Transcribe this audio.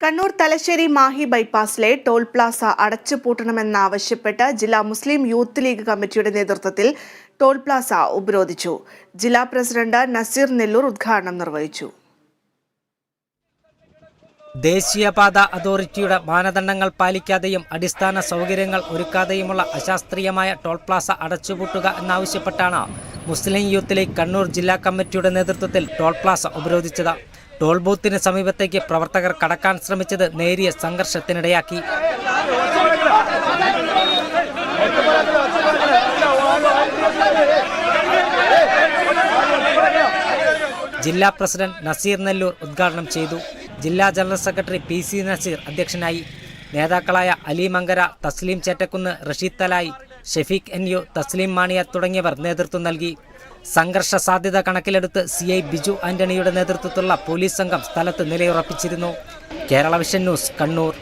കണ്ണൂർ തലശ്ശേരി മാഹി ബൈപ്പാസിലെ toll plaza അടച്ചുപൂട്ടണമെന്നാവശ്യപ്പെട്ട് ജില്ലാ മുസ്ലിം യൂത്ത് ലീഗ് കമ്മിറ്റിയുടെ നേതൃത്വത്തിൽ ടോൾ പ്ലാസ ഉപരോധിച്ചു. ജില്ലാ പ്രസിഡന്റ് നസീർ നെല്ലൂർ ഉദ്ഘാടനം നിർവഹിച്ചു. ദേശീയപാത അതോറിറ്റിയുടെ മാനദണ്ഡങ്ങൾ പാലിക്കാതെയും അടിസ്ഥാന സൗകര്യങ്ങൾ ഒരുക്കാതെയുമുള്ള അശാസ്ത്രീയമായ ടോൾ പ്ലാസ അടച്ചുപൂട്ടുക എന്നാവശ്യപ്പെട്ടാണ് മുസ്ലിം യൂത്ത് ലീഗ് കണ്ണൂർ ജില്ലാ കമ്മിറ്റിയുടെ നേതൃത്വത്തിൽ ടോൾ പ്ലാസ ഉപരോധിച്ചത്. ടോൾ ബൂത്തിന് സമീപത്തേക്ക് പ്രവർത്തകർ കടക്കാൻ ശ്രമിച്ചത് നേരിയ സംഘർഷത്തിനിടയാക്കി. ജില്ലാ പ്രസിഡന്റ് നസീർ നെല്ലൂർ ഉദ്ഘാടനം ചെയ്തു. ജില്ലാ general secretary P C Naseer അധ്യക്ഷനായി. നേതാക്കളായ അലി മങ്കര തസ്ലീം ചേറ്റക്കുന്ന് റഷീദ് തലായി ഷെഫീഖ് എൻ യു തസ്ലീം മാണിയ തുടങ്ങിയവർ നേതൃത്വം നൽകി. സംഘർഷ സാധ്യത കണക്കിലെടുത്ത് സി ഐ ബിജു ആന്റണിയുടെ നേതൃത്വത്തിലുള്ള പോലീസ് സംഘം സ്ഥലത്ത് നിലയുറപ്പിച്ചിരുന്നു. Kerala vision news Kannur.